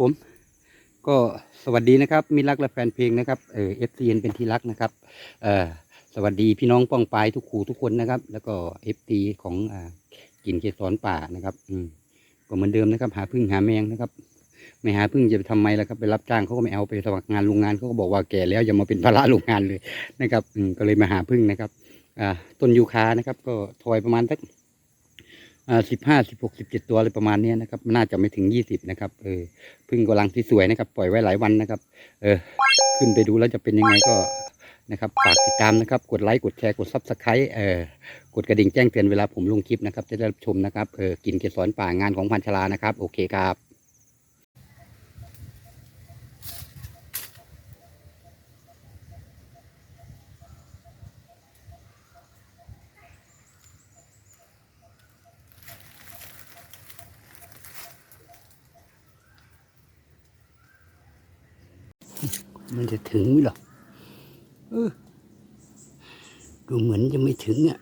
ผม ก็สวัสดีนะครับมิรักและแฟนเพลงนะครับเออฟซีเป็นที่รักนะครับเออสวัสดีพี่น้องป้องปายทุกคู่ทุกคนนะครับ แล้วก็เอฟซีของอ่ากินเกสรป่านะครับ อืมก็เหมือนเดิมนะครับ หาพึ่งหาแมงนะครับ ไม่หาพึ่งจะไปทำไมล่ะครับ ไปรับจ้างเขาก็ไม่เอาไปสมัครงานโรงงานเขาก็บอกว่าแก่แล้วอย่ามาเป็นภาระโรงงานเลยนะครับ อืมก็เลยมาหาพึ่งนะครับ อ่าต้นยูคานะครับ ก็ทอยประมาณสัก สิบห้าสิบหกสิบเจ็ดตัวอะไรประมาณนี้นะครับน่าจะไม่ถึงยี่สิบนะครับเออพึ่งกำลังที่สวยนะครับ ปล่อยไว้หลายวันนะครับ เออ ขึ้นไปดูแล้วจะเป็นยังไงก็นะครับฝากติดตามนะครับกดไลค์กดแชร์กดซับสไครต์เออกดกระดิ่งแจ้งเตือนเวลาผมลงคลิปนะครับจะได้รับชมนะครับเออกินเกสรป่างานของพันชลานะครับ โอเคครับ มันจะถึงไหมหรอเออดูเหมือนจะไม่ถึงอะ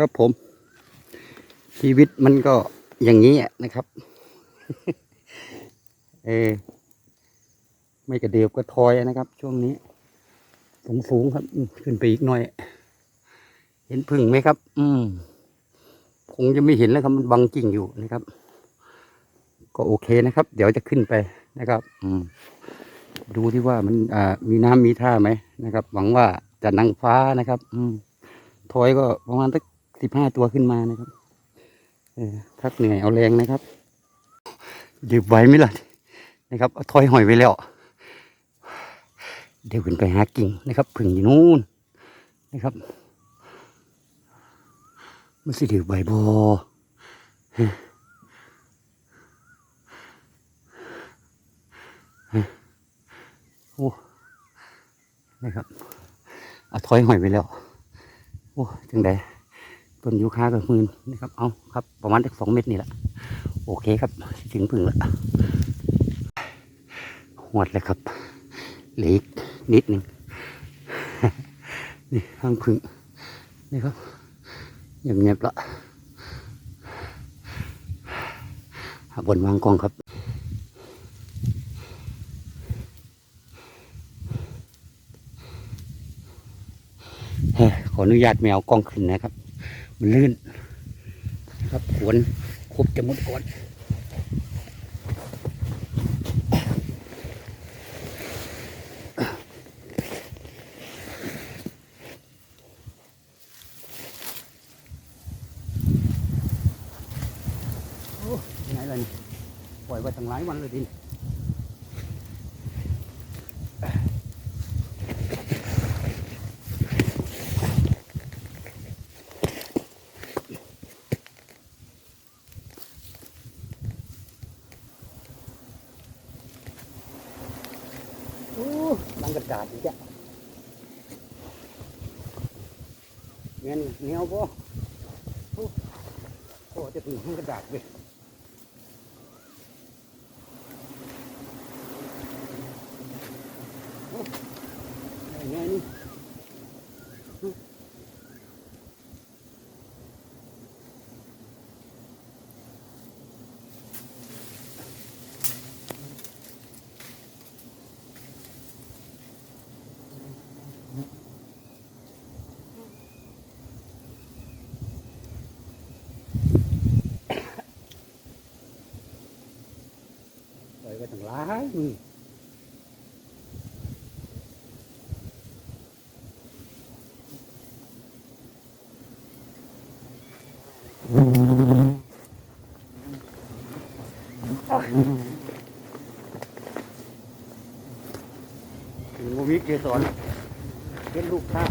ครับผม ชีวิตมันก็อย่างนี้อะนะครับ เออไม่กระเดียบก็ทอยนะครับ ช่วงนี้ สูงสูงๆครับขึ้นไปอีกหน่อย เห็นพึ่งไหมครับ อืมคงจะไม่เห็นแล้วครับมันบังกิ่งอยู่นะครับ ก็โอเคนะครับ เดี๋ยวจะขึ้นไปนะครับ อืมดูที่ว่ามันอ่ามีน้ำมีท่าไหมนะครับ หวังว่าจะนางฟ้านะครับ อืมทอยก็ประมาณสัก สิบห้าตัวขึ้นมานะครับ เออพักเหนื่อยเอาแรงนะครับยืบไหวไหมล่ะนะครับเอาทอยหอยไว้แล้ว เดี๋ยวขึ้นไปหากิ่งนะครับผึ่งอยู่นู่นนะครับมันสิถือใบบอโอ้นะครับเอาทอยหอยไวแล้ว โอ้จังได ต้นยูคากับมืนนะครับ เอาครับ ประมาณสักสองเมตรนี่แหละ โอเคครับ ถึงพึ่งแล้วหวดเลยครับ เหลืออีกนิดหนึ่งนี่ห้างพึ่งนี่ครับเงียบๆละบนวางกองครับขออนุญาตไม่เอากล้องขึ้นนะครับ มันลื่น ครับขวนครบจะหมดก่อนโอ้ยังไงล่ะนี่ปล่อยไว้ตั้งหลายวันเลยดิ โอ้ลังกระดาษอีกอะเงี้ยเงี้ยวก็โอ้จะถึงลังกระดาษเลยเงี้ยนี่ปล่อยไว้ตั้ง หลายมือถึงโมมิเกสรเป็นลูกค้า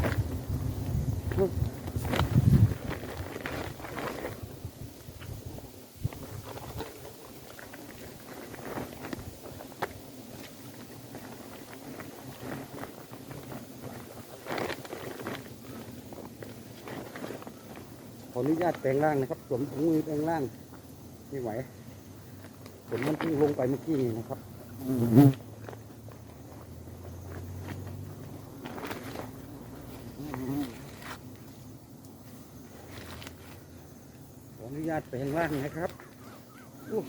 ออนุญาตแปลงร่างนะครับสวมถุงมือแปลงร่างไม่ไหวฝนมันเพิ่งลงไปเมื่อกี้นี่นะครับขออนุญาตแปลงร่างนะครับอู้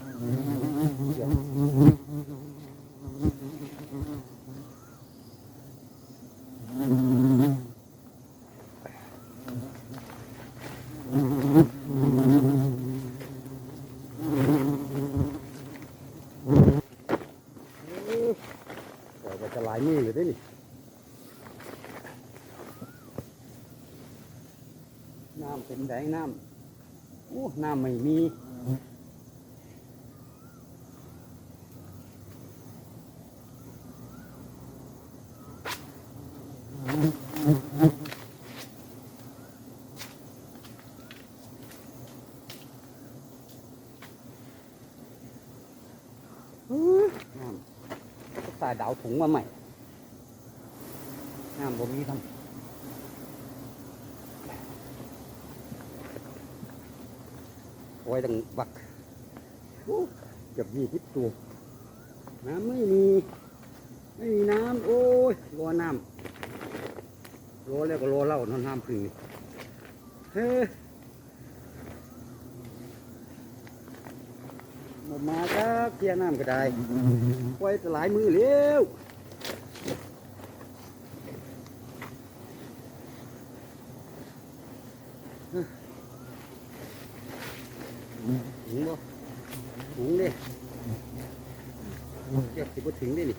เดี๋ยวปล่อยไปจะหลายมือเลยได้นี่น้ำเป็นไดน้ำอู้น้ำไม่มีน้าดาวถุงมาใหม่น้ำบ่มีทำโอ้ยตั้งบักอู้เกือบยี่สิบตัว น้ำไม่มี ไม่มีน้ำ โอ้ยรอน้ำรอแล้วก็รอเล่าน้ำน้ำพึ่งเฮ้ ยบ่มาจ้าเกียร์น้ำก็ได้ไว้แต่หลายมือเร็วถึงบ่ถึงเด้เกือบสิบ่ถึงเด้นี่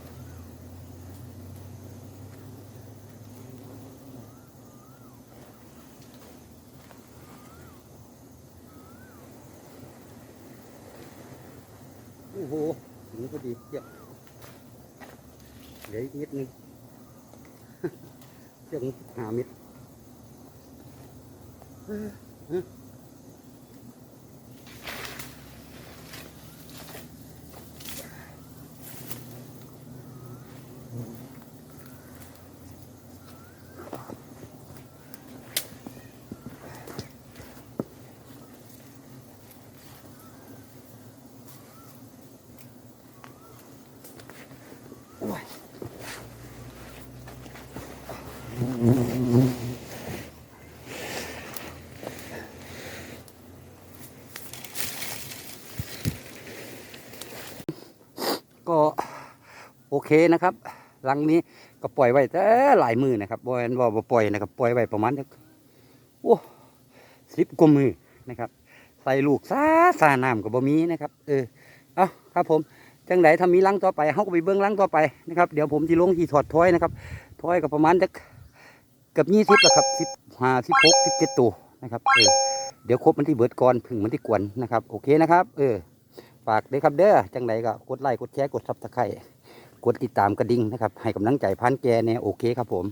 โอ้โหถึงพอดีเกือบเหลืออีกนิดนึง เกือบหาเม็ดเอ้อเอ้อ โอ้ยก็โอ เคนะครับหลังนี้ก็ปล่อยไว้แต่หลายมือนะครับบอยนว่าปล่อยนะครับปล่อยไว้ประมาณโอ้สิบกว่ามือนะครับ ใส่ลูกซาซาน้ำกับบ่มีนะครับ เออเอาครับผมจังไดถ้ามีลังต่อไปเขาก็ไปเบิ้องลังต่อไปนะครับเดี๋ยวผมจะลงที่ถอดถ้อยนะครับถ้อยก็ประมาณจะเกือบยี่สิบแล้วครับสิบห้าสิบหกสิบเจ็ดตัวนะครับเออเดี๋ยวครบมันที่เบิดก่อนพึ่งมันที่กวนนะครับ โอเคนะครับ เออฝากด้วยครับเด้อจังไดก็กดไลค์กดแชร์กดซับสไครต์ กดติดตามกระดิ่งนะครับ ให้กำลังใจพันแกเนี่ยโอเคครับผม